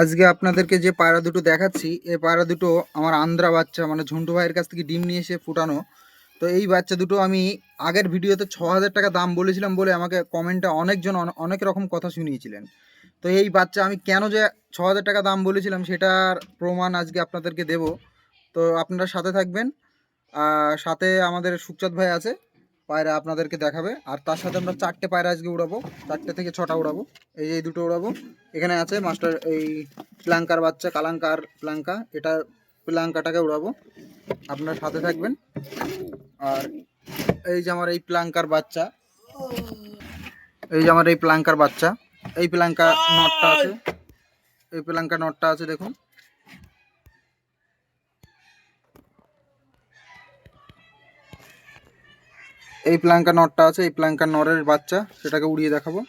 আজকে আপনাদেরকে যে পায়রা দুটো দেখাচ্ছি এই পায়রা দুটো আমার আন্দ্রা বাচ্চা মানে ঝন্টু ভাইয়ের কাছ থেকে ডিম নিয়ে এসে ফুটানো। তো এই বাচ্চা দুটো আমি আগের ভিডিওতে ছ হাজার টাকা দাম বলেছিলাম বলে আমাকে কমেন্টে অনেকজন অন- অনেক রকম কথা শুনিয়েছিলেন। তো এই বাচ্চা আমি কেন যে ছ হাজার টাকা দাম বলেছিলাম সেটার প্রমাণ আজকে আপনাদেরকে দেব। তো আপনারা সাথে থাকবেন। সাথে আমাদের সুখচাঁদ ভাই আছে। পায়রা আপনাদেরকে দেখাবে। আর তার সাথে আমরা চারটে পায়রা আজকে উড়াবো। চারটে থেকে ছটা উড়াবো। এই যে দুটো উড়াবো। এখানে আছে মাস্টার এই প্লাঙ্কার বাচ্চা, কালাঙ্কার প্লাঙ্কা। এটা প্লাঙ্কাটাকে উড়াবো। আপনার সাথে থাকবেন। আর এই যে আমার এই প্লাঙ্কার বাচ্চা। এই যে আমার এই প্লাঙ্কার বাচ্চা। এই প্লাঙ্কা নটটা আছে। এই প্লাঙ্কা নটটা আছে, দেখুন। এই প্লাঙ্কা নটটা আছে, এই প্লাঙ্কা নরের বাচ্চা, সেটাকে উড়িয়ে দেখাবো।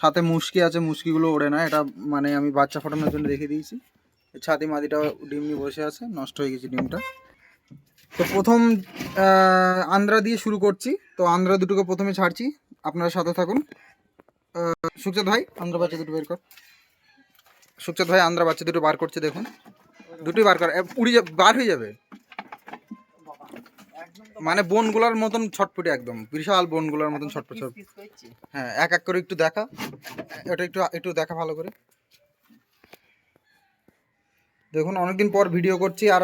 সাথে মুশকি আছে, মুশকিগুলো ওড়ে না, এটা মানে আমি বাচ্চা ফোটানোর জন্য রেখে দিয়েছি। ছাতি মাদিটা ডিম নিয়ে বসে আছে, নষ্ট হয়ে গেছে ডিমটা। তো প্রথম আন্দ্রা দিয়ে শুরু করছি, তো আন্দ্রা দুটোকে প্রথমে ছাড়ছি, আপনারা সাথে থাকুন। সুখচাঁদ ভাই, আন্দ্রা বাচ্চা দুটো বের কর। সুখচাঁদ ভাই, আন্দ্রা বাচ্চা দুটো বার করছে, দেখুন। দুটোই বার কর উড়ে বার হয়ে যাবে। মানে বনগুলোর মতন ছটপটে একদম। বিশাল বনগুলোর মতন ছটপট হ্যাঁ এক এক করে একটু দেখা। এটা একটু একটু দেখা ভালো করে। দেখুন অনেকদিন পর ভিডিও করছি। আর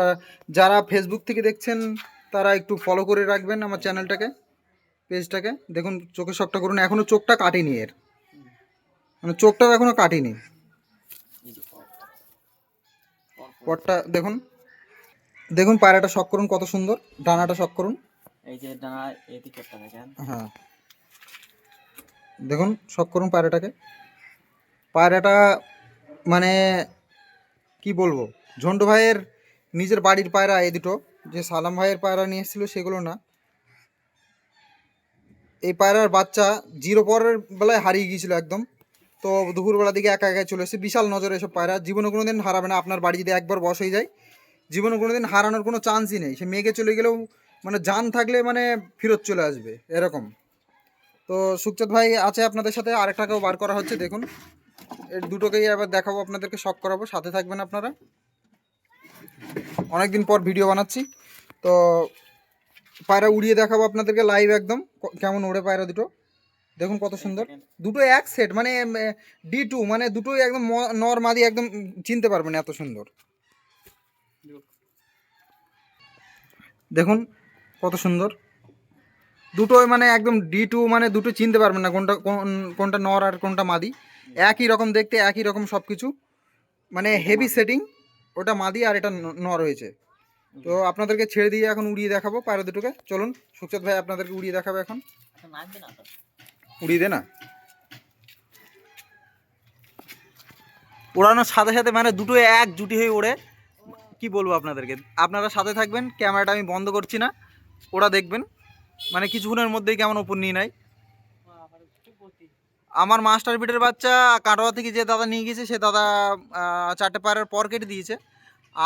যারা ফেসবুক থেকে দেখছেন তারা একটু ফলো করে রাখবেন আমার চ্যানেলটাকে পেজটাকে দেখুন চোখের শখটা করুন। এখনও চোখটা কাটিনি এর। মানে চোখটাও এখনও কাটিনি। পরটা দেখুন। দেখুন পায়রাটা শখ করুন কত সুন্দর। ডানাটা শখ করুন। এই যে ডানা এদিকে একটা দেখেন। হ্যাঁ। দেখুন শখ করুন পায়রাটাকে। পায়রাটা মানে কি বলব? ঝন্টু ভাইয়ের নিজের বাড়ির পায়রা এই দুটো। যে সালাম ভাইয়ের পায়রা নিয়ে এসেছিল সেগুলো না। এই পায়রার বাচ্চা জিরো পরের বেলায় হারিয়ে গিয়েছিল একদম। তো দুপুরবেলা দিকে একা একা চলে এসেছে। বিশাল নজরে এসব পায়রা। জীবনে কোনো দিন হারাবে না। আপনার বাড়ি যদি একবার বস হয়ে যায় জীবনে কোনো দিন হারানোর কোনো চান্সই নেই। সে মেঘে চলে গেলেও মানে যান থাকলে মানে ফেরত চলে আসবে, এরকম। তো সুখচাঁদ ভাই আছে আপনাদের সাথে, আরেকটাকেও বার করা হচ্ছে, দেখুন। এর দুটোকেই আবার দেখাবো, আপনাদেরকে শখ করাবো, সাথে থাকবেন আপনারা। অনেকদিন পর ভিডিও বানাচ্ছি। তো পায়রা উড়িয়ে দেখাবো আপনাদেরকে লাইভ একদম কেমন ওড়ে পায়রা দুটো। দেখুন কত সুন্দর। দুটো এক সেট মানে ডি টু মানে দুটোই একদম ম- নর মাদি একদম চিনতে পারবেন এত সুন্দর। দেখুন কত সুন্দর। দুটোই মানে একদম ডি টু মানে দুটো চিনতে পারবেন না কোনটা কোন- কোনটা নর আর কোনটা মাদি। একই রকম দেখতে একই রকম সব কিছু মানে হেভি সেটিং ওটা মাদি আর এটা নর হয়েছে। তো আপনাদেরকে ছেড়ে দিয়ে এখন উড়িয়ে দেখাবো পায়রা দুটোকে। চলুন সুখচাঁদ ভাই আপনাদেরকে উড়িয়ে দেখাবে এখন। তো। উড়িয়ে দে না। ওড়ানোর সাথে সাথে মানে দুটো এক জুটি হয়ে ওড়ে। কি বলব আপনাদেরকে? আপনারা সাথে থাকবেন, ক্যামেরাটা আমি বন্ধ করছি না, ওরা দেখবেন। মানে কিছুক্ষণের মধ্যেই কেমন ওপর নিয়ে নেয়। আমার মাস্টার বিটের বাচ্চা কাটোয়া থেকে যে দাদা নিয়ে গেছে, সে দাদা চারটে পায়ের পর কেটে দিয়েছে।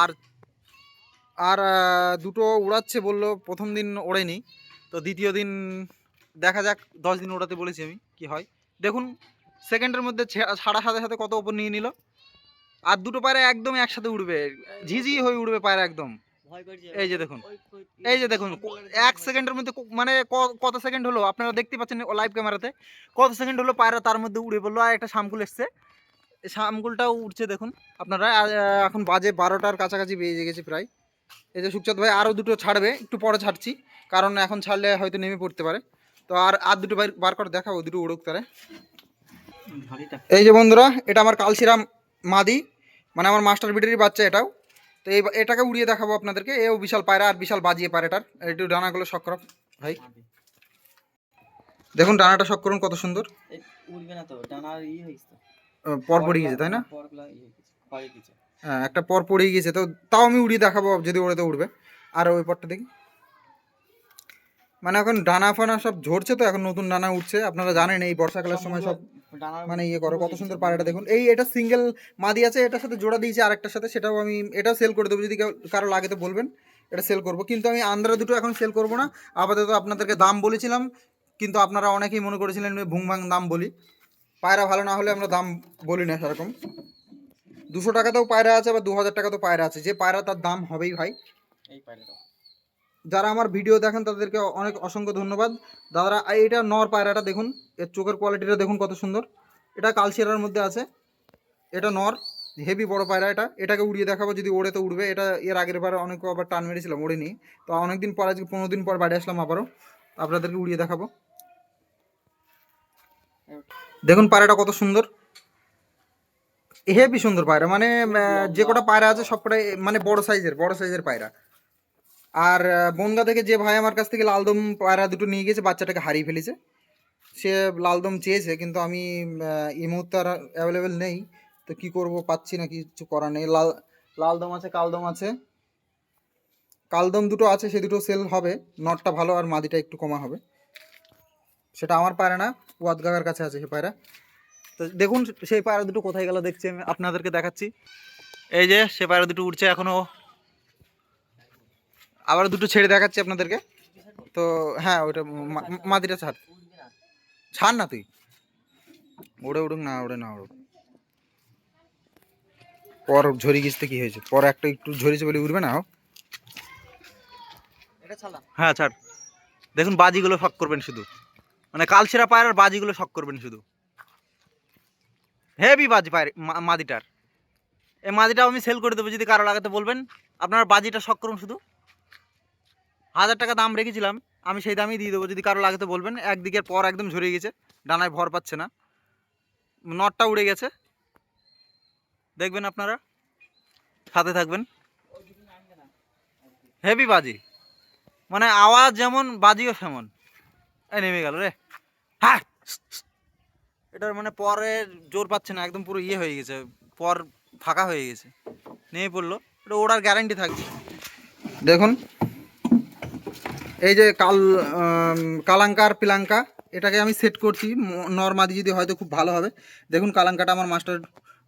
আর আর দুটো উড়াচ্ছে বলল, প্রথম দিন ওড়েনি। তো দ্বিতীয় দিন দেখা যাক, দশ দিন ওড়াতে বলেছি আমি, কি হয়। দেখুন সেকেন্ডের মধ্যে ছাড়া সাথে সাথে কত ওপর নিয়ে নিল। আর দুটো পায়রা একদম একসাথে উড়বে। ঝিঝি হয়ে উঠবে পায়রা একদম। এই যে দেখুন। এই যে দেখুন এক সেকেন্ডের মধ্যে মানে ক- কত সেকেন্ড হলো? আপনারা দেখতে পাচ্ছেন লাইভ ক্যামেরাতে কত সেকেন্ড হলো পায়রা তার মধ্যে উড়ে পড়ল আর একটা শামকুল এসছে। শামকুলটাও উঠছে দেখুন আপনারা। এখন বাজে বারোটার কাছাকাছি বেজে গেছে প্রায়। এই যে সুখচাঁদ ভাই আরও দুটো ছাড়বে একটু পরে ছাড়ছি। কারণ এখন ছাড়লে হয়তো নেমে পড়তে পারে। তো আর আর দুটো বার বার করে দেখাবো দুটো উড়ুক তারে। এই যে বন্ধুরা এটা আমার কালশিরাম মাদি মানে আমার মাস্টার বিটেরই বাচ্চা এটাও। তো এই এটাকে উড়িয়ে দেখাবো আপনাদেরকে। এও বিশাল পায়রা আর বিশাল বাজিয়ে পায়রাটার একটু ডানাগুলো শখ করো ভাই। দেখুন ডানাটা শখ করুন কত সুন্দর। উড়বে না তো ডানার ই হয়েছে পর পড়ে গেছে তাই না? হয়ে পরে একটা পর পড়ে গেছে তো তাও আমি উড়িয়ে দেখাবো যদি ওড়ে তো উড়বে। আর ওই পরটা দেখি। মানে এখন ডানা ফানা সব ঝরছে তো, এখন নতুন ডানা উঠছে। আপনারা জানেন এই বর্ষাকালের সময় সব মানে ইয়ে করো, কত সুন্দর পাড়াটা দেখুন। এই এটা সিঙ্গেল মাদি আছে, এটার সাথে জোড়া দিয়েছি আরেকটার সাথে, সেটাও আমি এটাও সেল করে দেবো, যদি কারও লাগে তো বলবেন, এটা সেল করব। কিন্তু আমি আন্দ্রা দুটো এখন সেল করব না, আপাতত আপনাদেরকে দাম বলেছিলাম, কিন্তু আপনারা অনেকেই মনে করেছিলেন ভুং ভাং দাম বলি। পায়রা ভালো না হলে আমরা দাম বলি না সেরকম। দুশো টাকাতেও পায়রা আছে, আবার দু হাজার টাকাতেও পায়রা আছে। যে পায়রা তার দাম হবেই ভাই। এই পায়রাটা যারা আমার ভিডিও দেখেন, তাদেরকে অনেক অসংখ্য ধন্যবাদ। দাদারা এটা নর পায়রাটা দেখুন, এর চোখের কোয়ালিটিটা দেখুন কত সুন্দর। এটা কালশিয়ারার মধ্যে আছে, এটা নর হেভি বড় পায়রা এটা। এটাকে উড়িয়ে দেখাবো, যদি ওড়ে তো উড়বে। এটা এর আগের বার অনেক আবার টান মেরেছিলাম, ওড়েনি। তো অনেকদিন পর, আজকে পনেরো দিন পর বাড়ি আসলাম আবারও। আপনাদেরকে উড়িয়ে দেখাবো। দেখুন পায়রাটা কত সুন্দর। হেভি সুন্দর পায়রা মানে যে কটা পায়রা আছে সব কটাই মানে বড় সাইজের বড় সাইজের পায়রা। আর বনগা থেকে যে ভাই আমার কাছ থেকে লালদম পায়রা দুটো নিয়ে গেছে বাচ্চাটাকে হারিয়ে ফেলেছে। সে লালদম চেয়েছে, কিন্তু আমি এই মুহূর্তে আর অ্যাভেলেবেল নেই। তো কি করব, পাচ্ছি না, কিছু করার নেই। লাল, লালদম আছে, কালদম আছে। কালদম দুটো আছে, সে দুটো সেল হবে। নটটা ভালো আর মাদিটা একটু কমা হবে। সেটা আমার পায়রা না ওয়াদ গাগার কাছে আছে সে পায়রা। তো দেখুন সেই পায়রা দুটো কোথায় গেল দেখছি আমি, আপনাদেরকে দেখাচ্ছি। এই যে, সে পায়রা দুটো উঠছে এখনও। আবার দুটো ছেড়ে দেখাচ্ছি আপনাদেরকে। তো হ্যাঁ ওইটা মা- মাদিটা ছাড় ছাড় না তুই। ওড়ে উড়ুক না ওড়ে না উড়ুক। পর ঝরি গিয়েছে কি হয়েছে? পর একটা একটু ঝরিছে বলে উঠবে না হ্যাঁ ছাড়। দেখুন বাজিগুলো শক করবেন শুধু। মানে কালচিরা পায়রার বাজিগুলো শক করবেন শুধু। হেভি বাজি পায় মাদিটার। এই মাদিটাও আমি সেল করে দেবো যদি কারও লাগাতে বলবেন। আপনারা বাজিটা শখ করুন শুধু। হাজার টাকা দাম রেখেছিলাম, আমি সেই দামই দিয়ে দেবো। যদি কারও লাগাতে বলবেন, একদিকের পর একদম ঝরে গেছে, ডানায় ভর পাচ্ছে না। নটটা উড়ে গেছে। দেখবেন আপনারা? সাথে থাকবেন। হেভি বাজি। মানে আওয়াজ যেমন, বাজিও সেমন। এই নেমে গেল রে। হ্যাঁ। এটার মানে পরে জোর পাচ্ছে না, একদম পুরো ইয়ে হয়ে গেছে, পর ফাঁকা হয়ে গেছে। নেমে পড়ল। এটা ওড়ার গ্যারান্টি থাকবে। দেখুন। এই যে কাল কালাঙ্কার পিলাঙ্কা, এটাকে আমি সেট করছি। নর্মাদি যদি হয়তো খুব ভালো হবে। দেখুন কালাঙ্কাটা আমার মাস্টার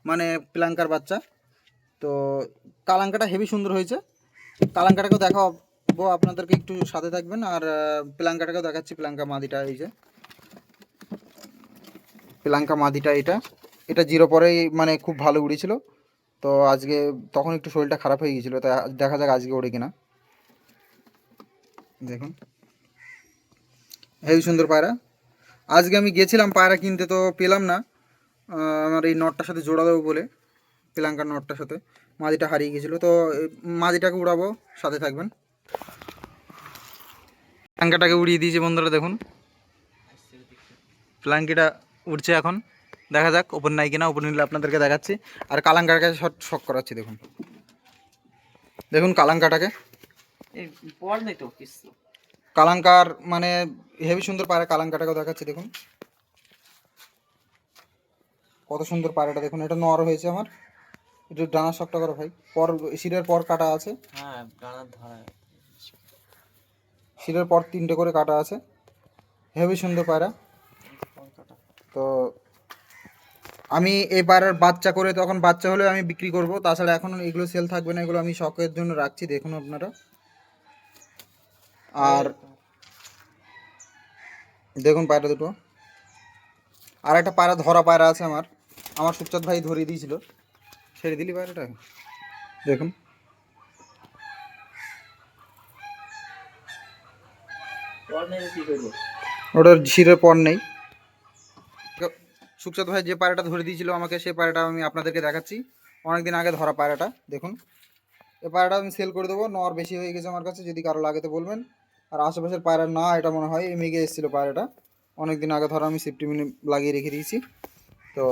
মানে পিলাঙ্কার বাচ্চা। তো কালাঙ্কাটা হেভি সুন্দর হয়েছে। কালাঙ্কাটাকেও দেখাবো, আপনাদেরকে একটু সাথে থাকবেন। আর পিলাঙ্কাটাকেও দেখাচ্ছি। পিলাঙ্কা মাদিটা এই যে। পিলাঙ্কা মাদিটা এটা। এটা জিরো পরেই মানে খুব ভালো উড়েছিল। তো আজকে তখন একটু শরীরটা খারাপ হয়ে গিয়েছিল। তাই দেখা যাক আজকে ওড়ে কিনা। দেখুন। হেভি সুন্দর পায়রা। আজকে আমি গেছিলাম পায়রা কিনতে, তো পেলাম না। আমার এই নটটার সাথে জোড়া দেবো বলে পিলাঙ্কার নটটার সাথে। মাদিটা হারিয়ে গেছিল, তো মাদিটাকে উড়াবো, সাথে থাকবেন। প্লাঙ্কাটাকে উড়িয়ে দিয়েছি বন্ধুরা, দেখুন। প্লাঙ্কিটা উঠছে এখন। দেখা যাক ওপর নাই কিনা ওপর নিলে আপনাদেরকে দেখাচ্ছি। আর কালাঙ্কার কাছে শট শক করাচ্ছি, দেখুন। দেখুন কালাঙ্কাটাকে। পর নেই তো কিছু। কালাঙ্কার মানে হেভি সুন্দর পায়রা কালাঙ্কাটাকেও দেখাচ্ছি দেখুন। কত সুন্দর পায়রাটা দেখুন এটা নর হয়েছে আমার। একটু ডানা শক্ত করো ভাই। পর শিরের পর কাটা আছে। হ্যাঁ ধরা শিরের পর তিনটে করে কাটা আছে। হেভি সুন্দর পায়রা তো আমি এই পায়রার বাচ্চা করে তখন বাচ্চা হলে আমি বিক্রি করব। তাছাড়া এখন এগুলো সেল থাকবে না এগুলো আমি শখের জন্য রাখছি দেখুন আপনারা। আর দেখুন পায়রা দুটো। আর একটা পায়রা ধরা পায়রা আছে আমার। আমার সুচাঁদ ভাই ধরিয়ে দিয়েছিল। ছেড়ে দিলি পায়রাটা? দেখুন। ওটার শিরের পর নেই। সুখচাঁদ ভাই যে পায়রাটা ধরে দিয়েছিল আমাকে, সেই পায়রাটা আমি আপনাদেরকে দেখাচ্ছি। অনেকদিন আগে ধরা পায়রাটা, দেখুন। এই পায়রাটা আমি সেল করে দেবো। নর বেশি হয়ে গেছে আমার কাছে, যদি কারও লাগে তো বলবেন। আর আশেপাশের পায়রা না এটা মনে হয় এই মেঘে এসেছিল পায়রাটা। অনেকদিন আগে ধরো আমি সেফটি মিনি লাগিয়ে রেখে দিয়েছি। তো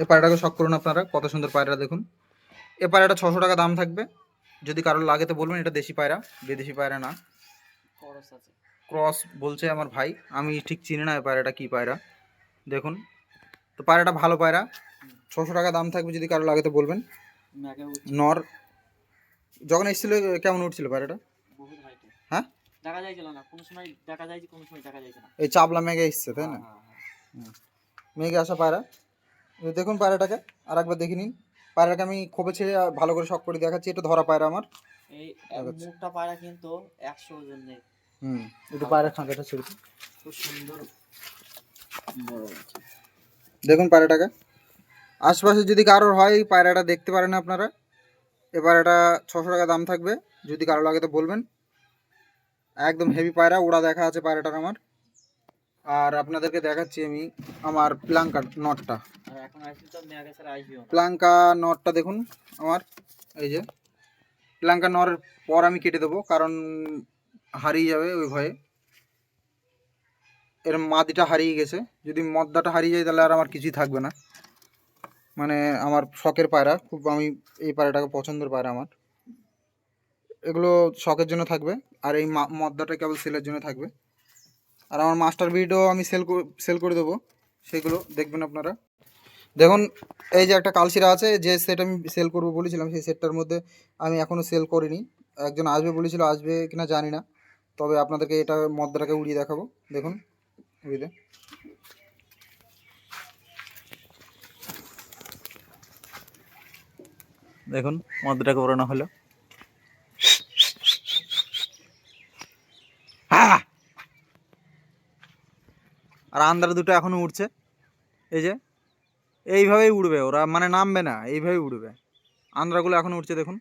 এই পায়রাটাকে শখ করুন আপনারা কত সুন্দর পায়রা দেখুন। এ পায়রাটা ছশো টাকা দাম থাকবে। যদি কারোর লাগে তো বলবেন এটা দেশি পায়রা বিদেশি পায়রা না। ক্রস বলছে আমার ভাই আমি ঠিক চিনি না এই পায়রাটা কী পায়রা। দেখুন তো পায়রাটা ভালো পায়রা। ছশো টাকা দাম থাকবে যদি কারও লাগে তো বলবেন। নর যখন এসেছিল কেমন উঠছিল পায়রাটা? দেখা যাইছিল না কোনো সময় দেখা যায় কোনো সময় দেখা যাইছে না। এই চাবলা মেঘে এসছে তাই না? হ্যাঁ, হ্যাঁ, মেঘে আসা পায়রা। দেখুন পায়রাটাকে আর একবার দেখে নিন। পায়রাটাকে আমি খোপে ছেড়ে ভালো করে শখ করে দেখাচ্ছি এটা ধরা পায়রা আমার। এই মুখটা পায়রা কিন্তু একশো ওজন নেই হুম একটু পায়রা খাঁচাটা ছেড়ে খুব সুন্দর। দেখুন পায়রাটাকে। আশপাশে যদি কারোর হয় এই পায়রাটা দেখতে পারেন আপনারা। এ পায়রাটা ছশো টাকা দাম থাকবে। যদি কারও লাগে তো বলবেন। একদম হেভি পায়রা ওরা দেখা আছে পায়রাটার আমার। আর আপনাদেরকে দেখাচ্ছি আমি আমার প্লাঙ্কার নটটা। প্লাঙ্কা নটটা দেখুন আমার এই যে। প্লাঙ্কা নরের পর আমি কেটে দেবো কারণ হারিয়ে যাবে ওই ভয়ে। এর মাদিটা হারিয়ে গেছে। যদি মদ্দাটা হারিয়ে যায় তাহলে আর আমার কিছুই থাকবে না। মানে আমার শখের পায়রা খুব আমি এই পায়রাটাকে পছন্দের পায়রা আমার। এগুলো শখের জন্য থাকবে, আর এই মদ্দাটা কেবল সেলের জন্য থাকবে। আর আমার মাস্টার বিডও আমি সেল সেল করে দেবো, সেগুলো দেখবেন আপনারা। দেখুন, এই যে একটা কালশিরা আছে, যে সেট আমি সেল করব বলেছিলাম, সেই সেটটার মধ্যে আমি এখনও সেল করিনি। একজন আসবে বলেছিল, আসবে কিনা জানি না, তবে আপনাদেরকে এটা মদ্দাটাকে উড়িয়ে দেখাবো। দেখুন দে। দেখুন মদটাকে ওড়ানো হলো। আর আন্দার দুটো এখনও উঠছে এই যে, এইভাবেই উড়বে ওরা মানে নামবে না, এইভাবেই উড়বে। আন্দ্রাগুলো এখনও উঠছে দেখুন।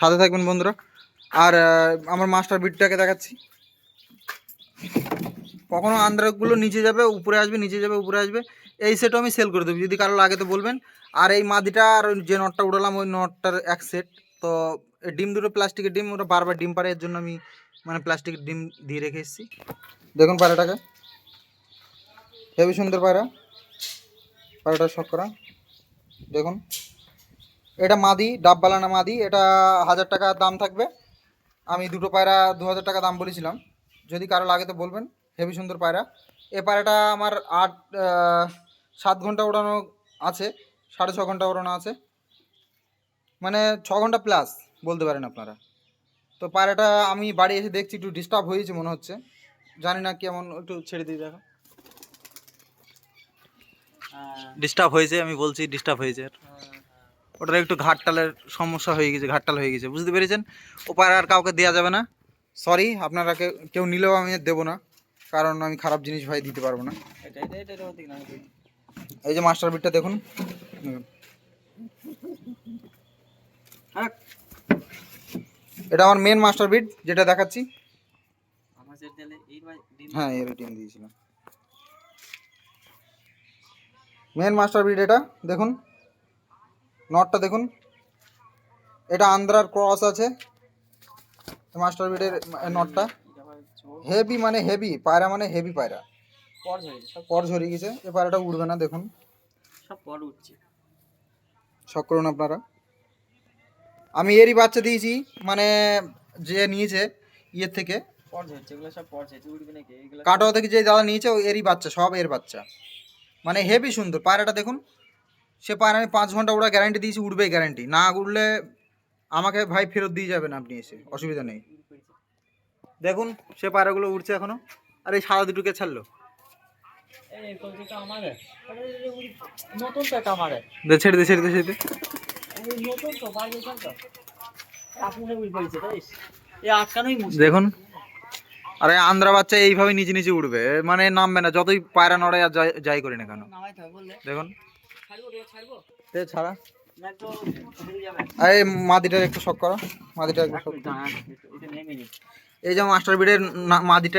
সাথে থাকবেন বন্ধুরা। আর আমার মাস্টার বিটটাকে দেখাচ্ছি। কখনো আন্দ্রাগুলো নিচে যাবে, উপরে আসবে, নিচে যাবে, উপরে আসবে, এই সেটও আমি সেল করে দেবো। যদি কারও লাগে তো বলবেন। আর এই মাদিটা আর যে নটটা উড়ালাম, ওই নটটার এক সেট তো ডিম দুটো, প্লাস্টিকের ডিম, ওরা বারবার ডিম পারে এর জন্য আমি মানে প্লাস্টিকের ডিম দিয়ে রেখে এসেছি। দেখুন পায়রাটাকে হেবি সুন্দর পায়রা পায়রাটা শখ করা। দেখুন। এটা মাদি ডাববালা না মাদি। এটা হাজার টাকা দাম থাকবে। আমি দুটো পায়রা দু হাজার টাকা দাম বলেছিলাম। যদি কারও লাগে তো বলবেন। হেবি সুন্দর পায়রা। এ পায়রাটা আমার আট সাত ঘণ্টা ওড়ানো আছে। সাড়ে ছ ঘণ্টা ওড়ানো আছে। মানে ছ ঘণ্টা প্লাস বলতে পারেন আপনারা। তো পায়রাটা আমি বাড়ি এসে দেখছি একটু ডিস্টার্ব হয়েছে মনে হচ্ছে। জানি না কেমন একটু ছেড়ে দিয়ে দেখো। হ্যাঁ, ডিস্টার্ব হয়েছে আমি বলছি ডিস্টার্ব হয়েছে। হ্যাঁ, হ্যাঁ। ওটার একটু ঘাটটালের সমস্যা হয়ে গেছে ঘাটটাল হয়ে গেছে বুঝতে পেরেছেন? ও পায়রা আর কাউকে দেওয়া যাবে না। সরি আপনারা কেউ নিলেও আমি আর দেবো না কারণ আমি খারাপ জিনিস ভাই দিতে পারব না। এই যে মাস্টার বিটটা দেখুন দেখুন। হ্যাঁ এটা আমার মেন মাস্টার বিট যেটা দেখাচ্ছি। ডিম হ্যাঁ এর টিম দিয়েছিলাম। মেন মাস্টার বিট এটা দেখুন। নটটা দেখুন। এটা আন্ধ্রার ক্রস আছে। মাস্টার বিটের নটটা হেভি মানে হেভি পায়রা মানে হেভি পায়রা। পর ঝরে গেছে। এ পায়রাটা উঠবে না দেখুন। সব পর উঠছে শখ করুন আপনারা। আমি এরই বাচ্চা দিয়েছি মানে যে নিয়েছে ইয়ের থেকে কাটোয়া থেকে যে দাদা নিয়েছে ও এরই বাচ্চা সব এর বাচ্চা মানে হেভি সুন্দর পায়রাটা দেখুন সে পায়রা আমি পাঁচ ঘণ্টা ওরা গ্যারান্টি দিয়েছি উঠবে গ্যারান্টি না উঠলে আমাকে ভাই ফেরত দিয়ে যাবেন আপনি এসে অসুবিধা নেই দেখুন সে পায়রাগুলো উঠছে এখনও আর এই সাদা দুটোকে ছাড়লো ছেড়ে দে ছেড়ে দে ছেড়ে দে এই এই দেখুন। আরে আন্দ্রা বাচ্চা এইভাবে নিচে নিচে উঠবে। মানে নামবে না, যতই পায়রা নড়ে আর যাই- করি না কেন। দেখুন। ছাড়া। আরে মাদিটার একটু শখ করো। এই যে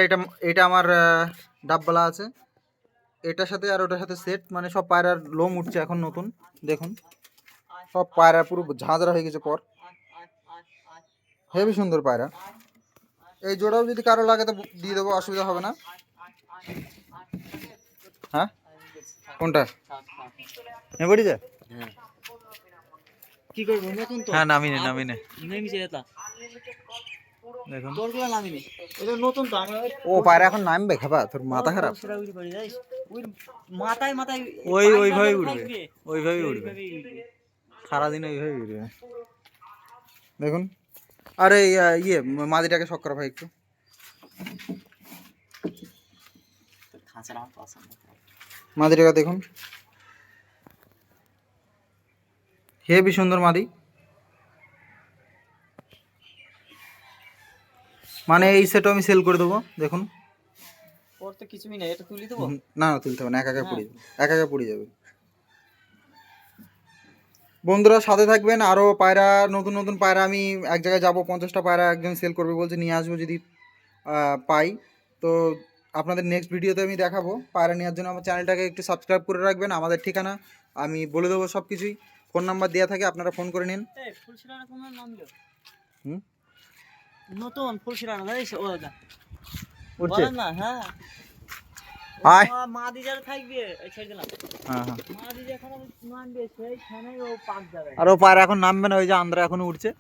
এটা এটা আমার আছে। এটার সাথে আর ওটার সাথে সেট মানে সব পায়রার লোম উঠছে এখন নতুন। দেখুন। সব পায়রা পুরো ঝাঁঝরা হয়ে গেছে পর। হেবি সুন্দর পায়রা। এই জোড়াও যদি কারও লাগে তো দিয়ে দেবো অসুবিধা হবে না। হ্যাঁ? কোনটা? হ্যাঁ বলি যা কি করব? নতুন তো। হ্যাঁ নামিনে নামিনে নেমেছে এটা। দেখুন। তোরগুলো এটা নতুন তো আমরা ও পায়রা এখন নামবে খাবা তোর মাথা খারাপ। ওই মাথায় ওই উঠবে। সারাদিন ওইভাবে উড়বে দেখুন। আরে ইয়া, ইয়ে মাদিটাকে শখ করো ভাই একটু। মাদিটাকে দেখুন। হেবি সুন্দর মাদি। মানে এই সেটও আমি সেল করে দেবো দেখুন। ওর তো কিছুই নেই এটা তুলি দেবো? না না তুলতে হবে না একা একা পড়ে যাবে একা একা পড়ে যাবে। বন্ধুরা সাথে থাকবেন আরও পায়রা নতুন নতুন পায়রা আমি এক জায়গায় যাব পঞ্চাশটা পায়রা একজন সেল করবে বলছে নিয়ে আসব যদি পাই। তো আপনাদের নেক্সট ভিডিওতে আমি দেখাবো পায়রা নেওয়ার জন্য আমার চ্যানেলটাকে একটু সাবস্ক্রাইব করে রাখবেন আমাদের ঠিকানা আমি বলে দেবো সব কিছুই ফোন নাম্বার দেওয়া থাকে আপনারা ফোন করে নিন? নতুন উঠছে। না হ্যাঁ। আয়। মা- মা থাকবে ছেড়ে দিলাম। হ্যাঁ হ্যাঁ। মা সেইখানেই ও পাক যাবে। আর ও পায়রা এখন নামবে না ওই যে আন্দ্রা এখনও উঠছে।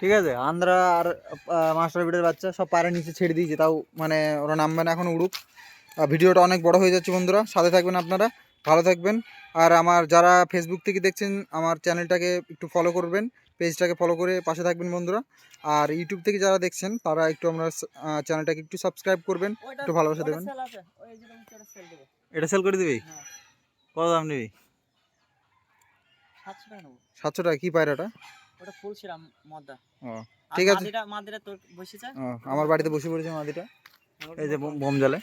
ঠিক আছে? আন্দ্রা আর মাস্টার বিটের বাচ্চা সব পায়রা নিচে ছেড়ে দিয়েছে তাও মানে ওরা নামবে না এখন উড়ুক। আর ভিডিওটা অনেক বড় হয়ে যাচ্ছে বন্ধুরা সাথে থাকবেন আপনারা ভালো থাকবেন। আর আমার যারা ফেসবুক থেকে দেখছেন আমার চ্যানেলটাকে একটু ফলো করবেন। পেজটাকে ফলো করে পাশে থাকবেন বন্ধুরা। আর ইউটিউব থেকে যারা দেখছেন তারা একটু আমরা চ্যানেলটাকে একটু সাবস্ক্রাইব করবেন একটু ভালোবাসা দেবেন। sell আছে। ওই যে তুমি ওটা সেল দেবো। এটা সেল করে দিবি? হ্যাঁ। কত দাম নিবি? সাতশো টাকা কী পায়রাটা ওটা? ফুলশিরা মদ্দা। ও ঠিক আছে। তোর বসেছে? আমার বাড়িতে বসে পড়েছে মাদিটা। এই যে বোম- বোম জ্বালে।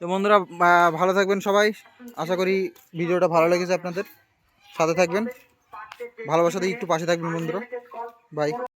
তো বন্ধুরা ভালো থাকবেন সবাই। আশা করি ভিডিওটা ভালো লেগেছে আপনাদের। সাথে থাকবেন। ভালোবাসা দিয়ে একটু পাশে থাকবেন বন্ধুরা। বাই